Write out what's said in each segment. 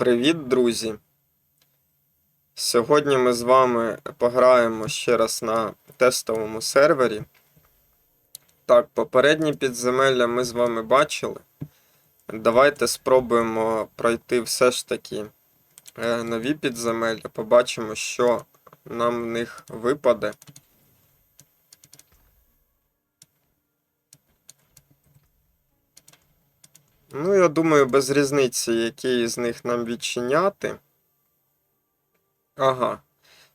Привіт, друзі! Сьогодні ми з вами пограємо ще раз на тестовому сервері. Так, попередні підземелля ми з вами бачили. Давайте спробуємо пройти все ж таки е, нові підземелля. Побачимо, що нам в них випаде. Ну, я думаю, без різниці, який з них нам відчиняти. Ага.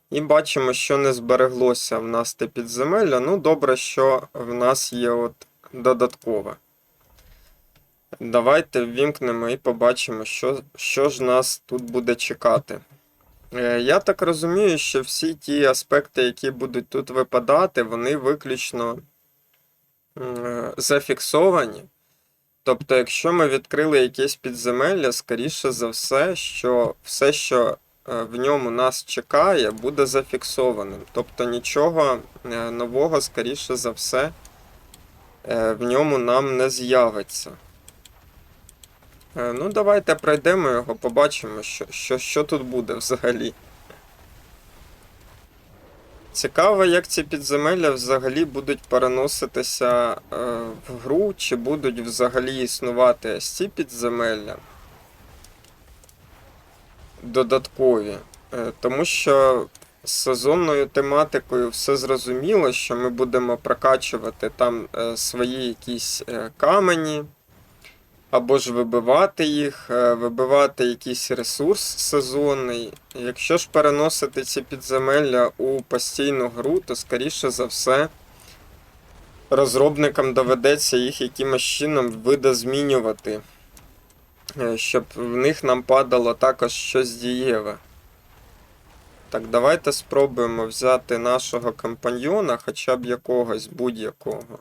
І бачимо, що не збереглося в нас те підземелля. Ну, добре, що в нас є от додаткове. Давайте ввімкнемо і побачимо, що, що ж нас тут буде чекати. Е, Я так розумію, що всі ті аспекти, які будуть тут випадати, вони виключно е, зафіксовані. Тобто, якщо ми відкрили якесь підземелля, скоріше за все, що все, що е, в ньому нас чекає, буде зафіксованим. Тобто нічого е, нового, скоріше за все, е, в ньому нам не з'явиться. Ну, давайте пройдемо його, побачимо, що, що, що тут буде взагалі. Цікаво, як ці підземелля взагалі будуть переноситися е, в гру, чи будуть взагалі існувати ці підземелля додаткові. Е, тому що з сезонною тематикою все зрозуміло, що ми будемо прокачувати там е, свої якісь камені, або ж вибивати їх, е, вибивати якийсь ресурс сезонний. Якщо ж переносити ці підземелля у постійну гру, то скоріше за все розробникам доведеться їх якимось чином видозмінювати, е, щоб в них нам падало також щось дієве. Так, давайте спробуємо взяти нашого компаньйона, хоча б якогось будь-якого.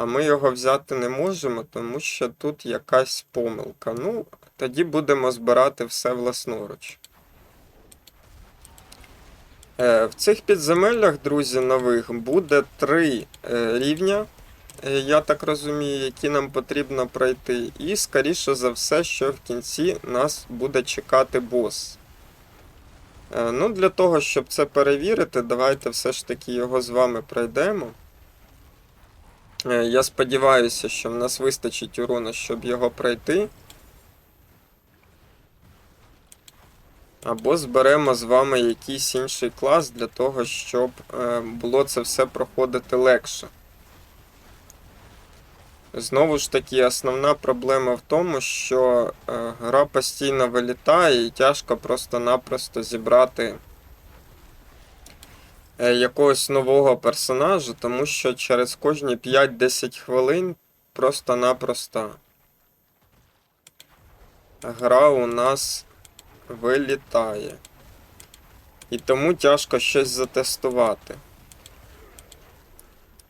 А ми його взяти не можемо, тому що тут якась помилка. Ну, тоді будемо збирати все власноруч. Е, В цих підземеллях, друзі, нових буде три е, рівня, е, я так розумію, які нам потрібно пройти. І, скоріше за все, що в кінці нас буде чекати бос. Ну, для того, щоб це перевірити, давайте все ж таки його з вами пройдемо. Е, Я сподіваюся, що в нас вистачить урона, щоб його пройти. Або зберемо з вами якийсь інший клас для того, щоб е, було це все проходити легше. Знову ж таки, основна проблема в тому, що е, гра постійно вилітає і тяжко просто-напросто зібрати якогось нового персонажа, тому що через кожні 5-10 хвилин просто-напросто гра у нас вилітає. І тому тяжко щось затестувати.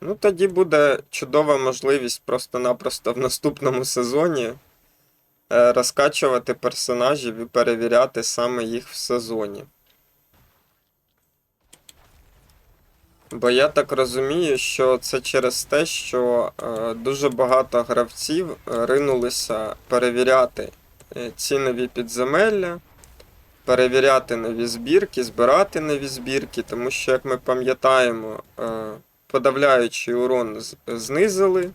Ну, тоді буде чудова можливість просто-напросто в наступному сезоні е, розкачувати персонажів і перевіряти саме їх в сезоні. Бо я так розумію, що це через те, що е, дуже багато гравців е, ринулися перевіряти е, ці нові підземелля, перевіряти нові збірки, збирати нові збірки, тому що, як ми пам'ятаємо, подавляючий урон знизили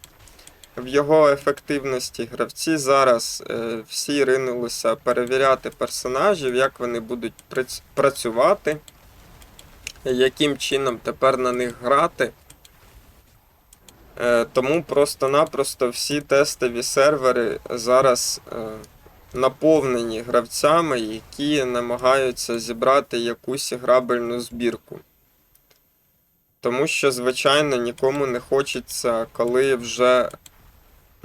в його ефективності. Гравці зараз всі ринулися перевіряти персонажів, як вони будуть прац- працювати, яким чином тепер на них грати. Е, Тому просто-напросто всі тестові сервери зараз е, наповнені гравцями, які намагаються зібрати якусь грабельну збірку. Тому що, звичайно, нікому не хочеться, коли вже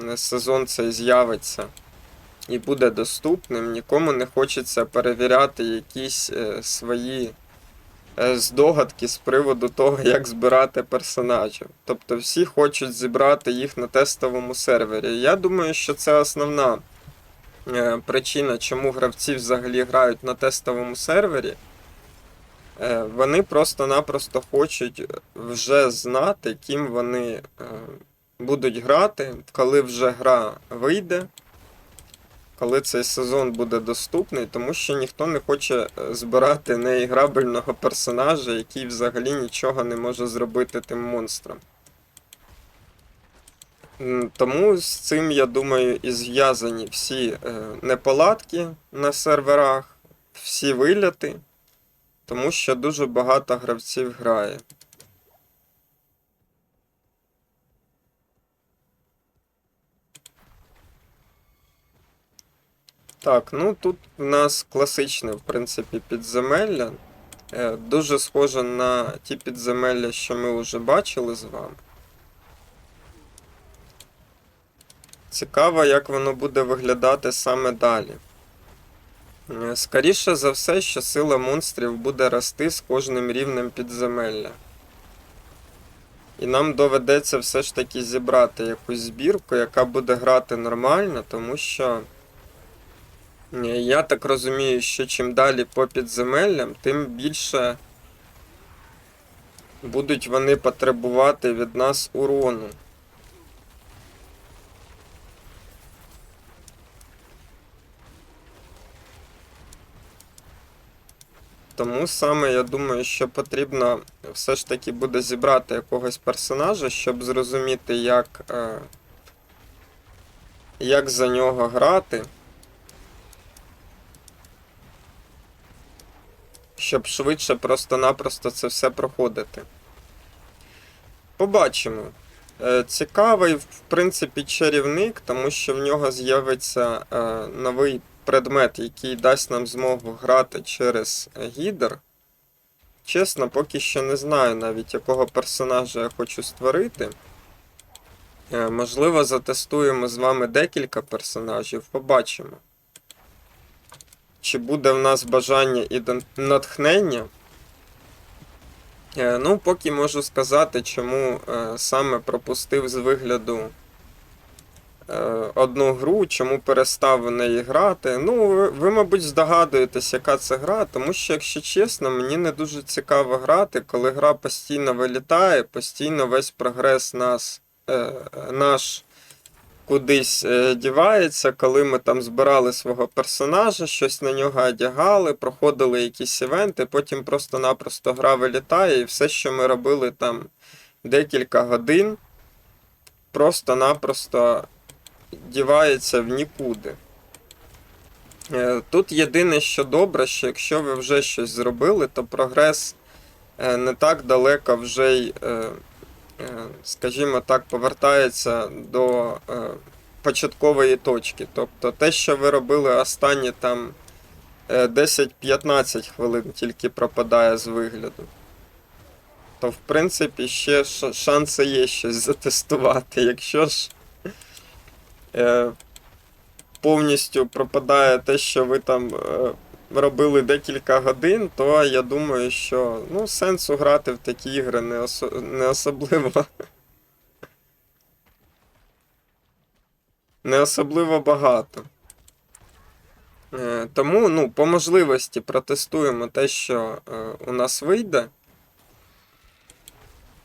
е, сезон цей з'явиться і буде доступним, нікому не хочеться перевіряти якісь свої здогадки з приводу того, як збирати персонажів. Тобто всі хочуть зібрати їх на тестовому сервері. Я думаю, що це основна е, причина, чому гравці взагалі грають на тестовому сервері. Е, Вони просто-напросто хочуть вже знати, ким вони е, будуть грати, коли вже гра вийде, коли цей сезон буде доступний, тому що ніхто не хоче е, збирати неіграбельного персонажа, який взагалі нічого не може зробити тим монстром. Тому з цим, я думаю, і зв'язані всі е, неполадки на серверах, всі виляти, тому що дуже багато гравців грає. Так, ну тут у нас класичне, в принципі, підземелля. Е, Дуже схоже на ті підземелля, що ми вже бачили з вами. Цікаво, як воно буде виглядати саме далі. Е, Скоріше за все, що сила монстрів буде рости з кожним рівнем підземелля. І нам доведеться все ж таки зібрати якусь збірку, яка буде грати нормально, тому що. Я так розумію, що чим далі по підземеллям, тим більше будуть вони потребувати від нас урону. Тому саме я думаю, що потрібно все ж таки буде зібрати якогось персонажа, щоб зрозуміти, як, е, як за нього грати. Щоб швидше просто-напросто це все проходити. Побачимо. Е, Цікавий, в принципі, чарівник, тому що в нього з'явиться е, новий предмет, який дасть нам змогу грати через гідер. Чесно, поки що не знаю навіть, якого персонажа я хочу створити. Е, Можливо, затестуємо з вами декілька персонажів, побачимо чи буде в нас бажання і натхнення. Е, Ну, поки можу сказати, чому е, саме пропустив з вигляду е, одну гру, чому перестав в неї грати. Ну, ви, мабуть, здогадуєтесь, яка це гра, тому що, якщо чесно, мені не дуже цікаво грати, коли гра постійно вилітає, постійно весь прогрес нас, наш кудись е, дівається, коли ми там збирали свого персонажа, щось на нього одягали, проходили якісь івенти, потім просто-напросто гра вилітає, і все, що ми робили там декілька годин, просто-напросто дівається в нікуди. Е, Тут єдине, що добре, що якщо ви вже щось зробили, то прогрес е, не так далеко вже й. Е, е, скажімо так, повертається до е, початкової точки. Тобто те, що ви робили останні там е, 10-15 хвилин тільки пропадає з вигляду. То, в принципі, ще шанси є щось затестувати. Якщо ж е, повністю пропадає те, що ви там е, робили декілька годин, то я думаю, що ну, сенсу грати в такі ігри не, осо- не особливо. Не особливо багато. Е, Тому, ну, по можливості протестуємо те, що е, у нас вийде.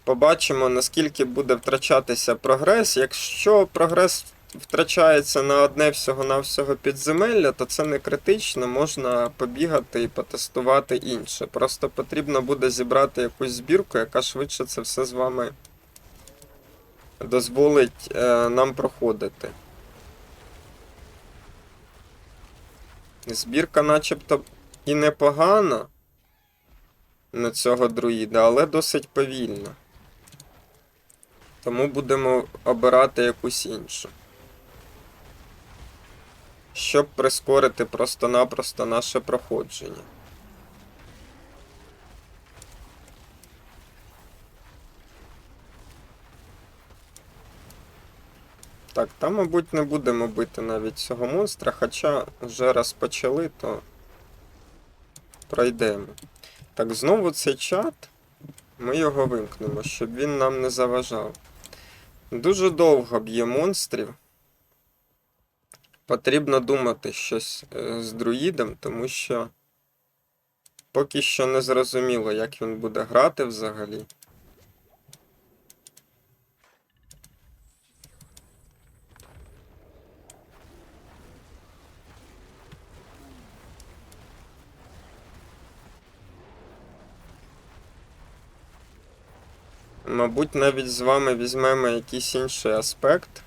Побачимо, наскільки буде втрачатися прогрес. Якщо прогрес втрачається на одне всього-навсього підземелля, то це не критично, можна побігати і потестувати інше. Просто потрібно буде зібрати якусь збірку, яка швидше це все з вами дозволить е, нам проходити. Збірка начебто і непогана на цього друїда, але досить повільна. Тому будемо обирати якусь іншу. Щоб прискорити просто-напросто наше проходження. Так, там, мабуть, не будемо бити навіть цього монстра, хоча вже раз почали, то пройдемо. Так, знову цей чат. Ми його вимкнемо, щоб він нам не заважав. Дуже довго б'є монстрів. Потрібно думати щось е, з друїдом, тому що поки що не зрозуміло, як він буде грати взагалі. Мабуть, навіть з вами візьмемо якийсь інший аспект.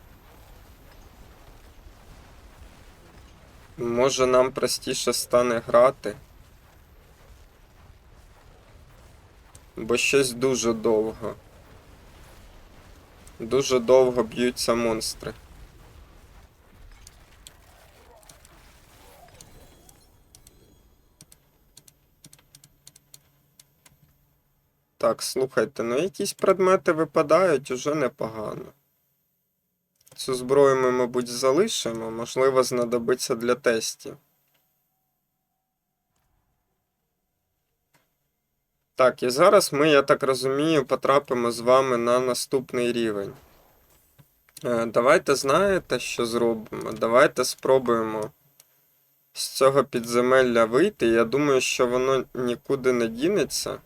Може нам простіше стане грати. Бо щось дуже довго. Дуже довго б'ються монстри. Так, слухайте, ну якісь предмети випадають уже непогано. Цю зброю ми, мабуть, залишимо, можливо, знадобиться для тестів. Так, і зараз ми, я так розумію, потрапимо з вами на наступний рівень. Е, Давайте знаєте, що зробимо? Давайте спробуємо з цього підземелля вийти. Я думаю, що воно нікуди не дінеться.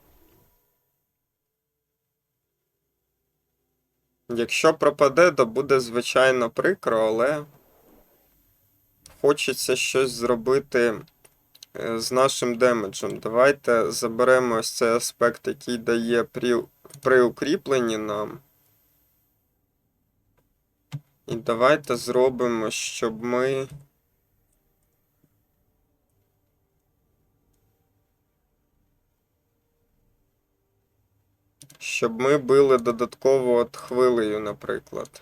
Якщо пропаде, то буде звичайно прикро, але хочеться щось зробити е, з нашим демеджем. Давайте заберемо ось цей аспект, який дає при, при укріпленні нам. І давайте зробимо, щоб ми. Щоб ми били додатково от хвилею, наприклад.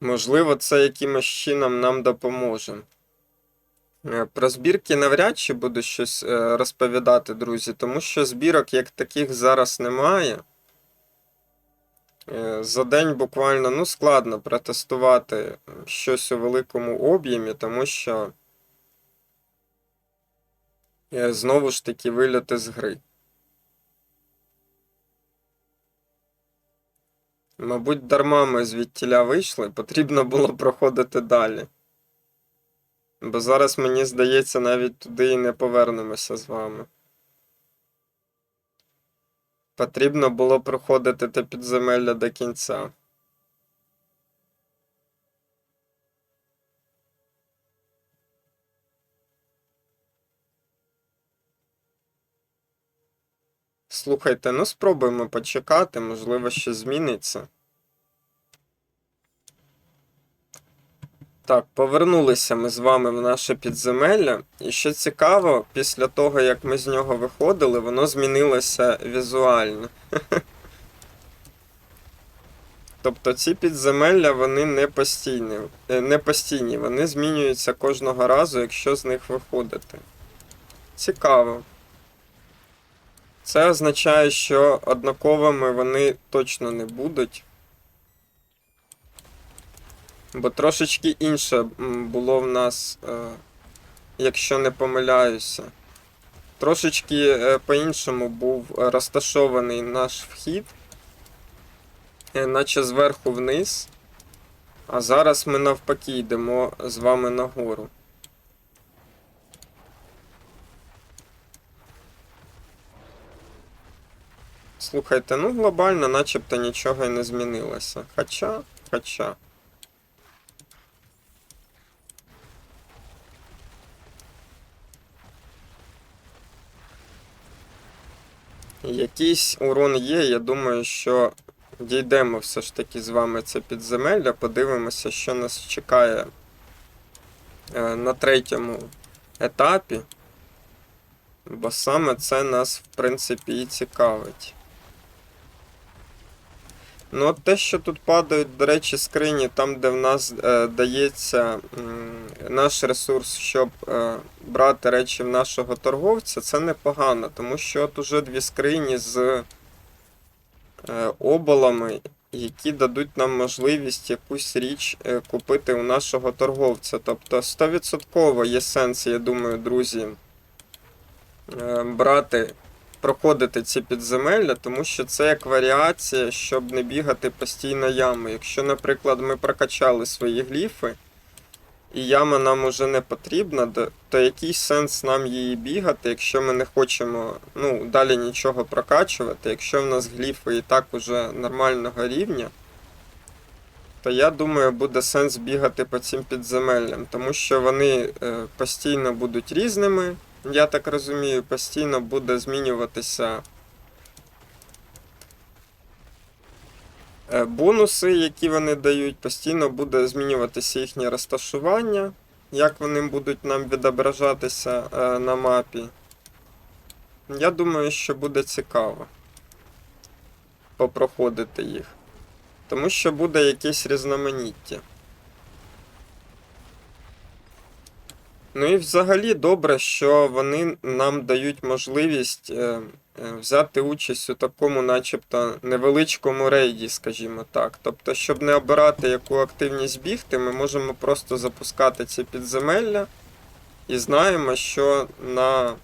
Можливо, це якимось чином нам допоможе. Е, Про збірки навряд чи буду щось е, розповідати, друзі, тому що збірок як таких зараз немає. Е, За день буквально ну, складно протестувати щось у великому об'ємі, тому що знову ж таки виліти з гри. Мабуть, дарма ми звідтіля вийшли, потрібно було проходити далі. Бо зараз, мені здається, навіть туди і не повернемося з вами. Потрібно було проходити те підземелля до кінця. Слухайте, ну спробуємо почекати, можливо, ще зміниться. Так, повернулися ми з вами в наше підземелля. І що цікаво, після того, як ми з нього виходили, воно змінилося візуально. Тобто ці підземелля, вони не постійні, е, не постійні, вони змінюються кожного разу, якщо з них виходити. Цікаво. Це означає, що однаковими вони точно не будуть. Бо трошечки інше було в нас, е, якщо не помиляюся. Трошечки е, по-іншому був розташований наш вхід, е, наче зверху вниз. А зараз ми навпаки йдемо з вами нагору. Слухайте, ну глобально начебто нічого і не змінилося. Хоча, хоча. Якийсь урон є, я думаю, що дійдемо все ж таки з вами це підземелля, подивимося, що нас чекає е, на третьому етапі. Бо саме це нас, в принципі, і цікавить. Ну, от те, що тут падають, до речі, скрині, там, де в нас е, дається м, наш ресурс, щоб е, брати речі в нашого торговця, це непогано, тому що от уже дві скрині з е, оболами, які дадуть нам можливість якусь річ е, купити у нашого торговця. Тобто 100% є сенс, я думаю, друзі, е, брати проходити ці підземелля, тому що це як варіація, щоб не бігати постійно ями. Якщо, наприклад, ми прокачали свої гліфи, і яма нам уже не потрібна, то- який сенс нам її бігати, якщо ми не хочемо ну, далі нічого прокачувати, якщо в нас гліфи і так уже нормального рівня, то я думаю, буде сенс бігати по цим підземеллям, тому що вони е, постійно будуть різними я так розумію, постійно буде змінюватися е, бонуси, які вони дають, постійно буде змінюватися їхнє розташування, як вони будуть нам відображатися е, на мапі. Я думаю, що буде цікаво попроходити їх. Тому що буде якесь різноманіття. Ну і взагалі добре, що вони нам дають можливість е, е, взяти участь у такому, начебто, невеличкому рейді, скажімо так. Тобто, щоб не обирати яку активність бігти, ми можемо просто запускати ці підземелля і знаємо, що на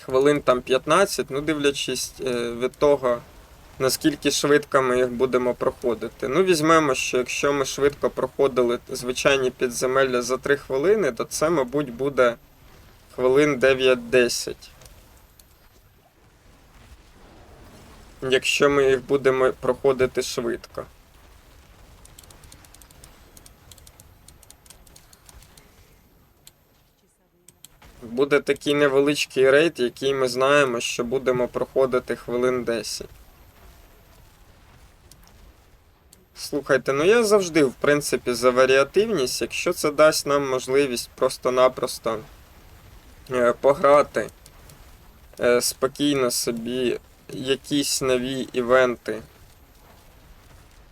хвилин там 15, ну дивлячись е, від того, наскільки швидко ми їх будемо проходити. Ну, візьмемо, що якщо ми швидко проходили звичайні підземелля за 3 хвилини, то це, мабуть, буде хвилин 9-10. Якщо ми їх будемо проходити швидко. Буде такий невеличкий рейд, який ми знаємо, що будемо проходити хвилин 10. Слухайте, ну я завжди, в принципі, за варіативність, якщо це дасть нам можливість просто-напросто е, пограти е, спокійно собі якісь нові івенти,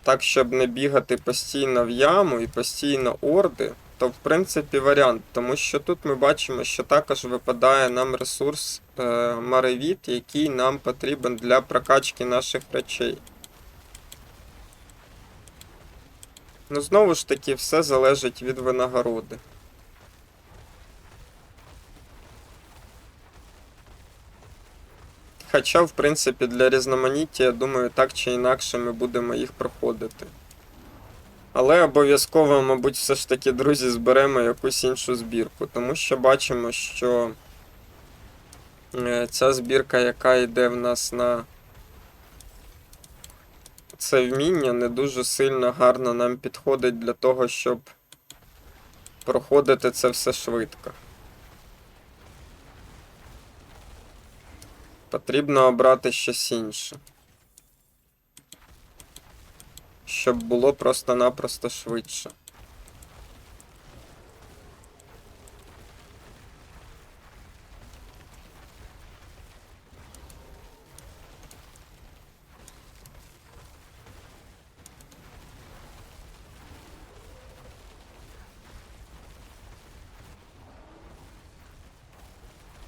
так, щоб не бігати постійно в яму і постійно орди, то в принципі варіант. Тому що тут ми бачимо, що також випадає нам ресурс е, Маревіт, який нам потрібен для прокачки наших речей. Ну, знову ж таки, все залежить від винагороди. Хоча, в принципі, для різноманіття, я думаю, так чи інакше ми будемо їх проходити. Але обов'язково, мабуть, все ж таки, друзі, зберемо якусь іншу збірку, тому що бачимо, що е, ця збірка, яка йде в нас на це вміння, не дуже сильно гарно нам підходить для того, щоб проходити це все швидко. Потрібно обрати щось інше. Щоб було просто-напросто швидше.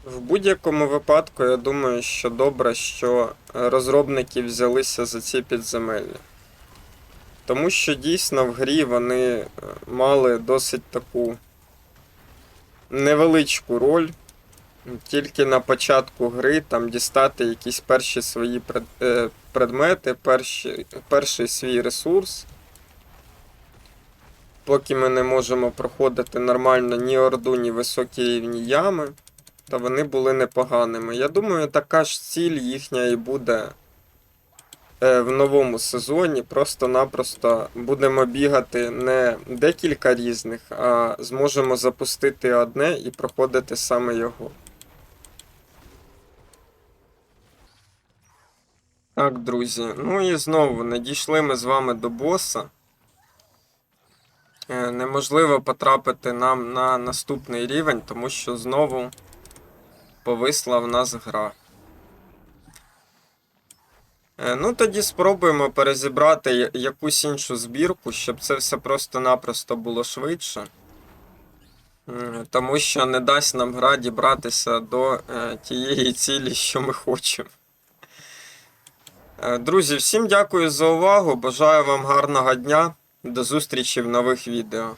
В будь-якому випадку, я думаю, що добре, що е, розробники взялися за ці підземелля. Тому що дійсно в грі вони е, мали досить таку невеличку роль. Тільки на початку гри там дістати якісь перші свої е, предмети, перші, перший свій ресурс. Поки ми не можемо проходити нормально ні орду, ні високі рівні ями то вони були непоганими. Я думаю, така ж ціль їхня і буде е, в новому сезоні. Просто-напросто будемо бігати не декілька різних, а зможемо запустити одне і проходити саме його. Так, друзі. Ну і знову не дійшли ми з вами до боса. Е, Неможливо потрапити нам на наступний рівень, тому що знову повисла в нас гра. Е, Ну, тоді спробуємо перезібрати якусь іншу збірку, щоб це все просто-напросто було швидше. Тому що не дасть нам гра дібратися до е, тієї цілі, що ми хочемо. Е, Друзі, всім дякую за увагу. Бажаю вам гарного дня. До зустрічі в нових відео.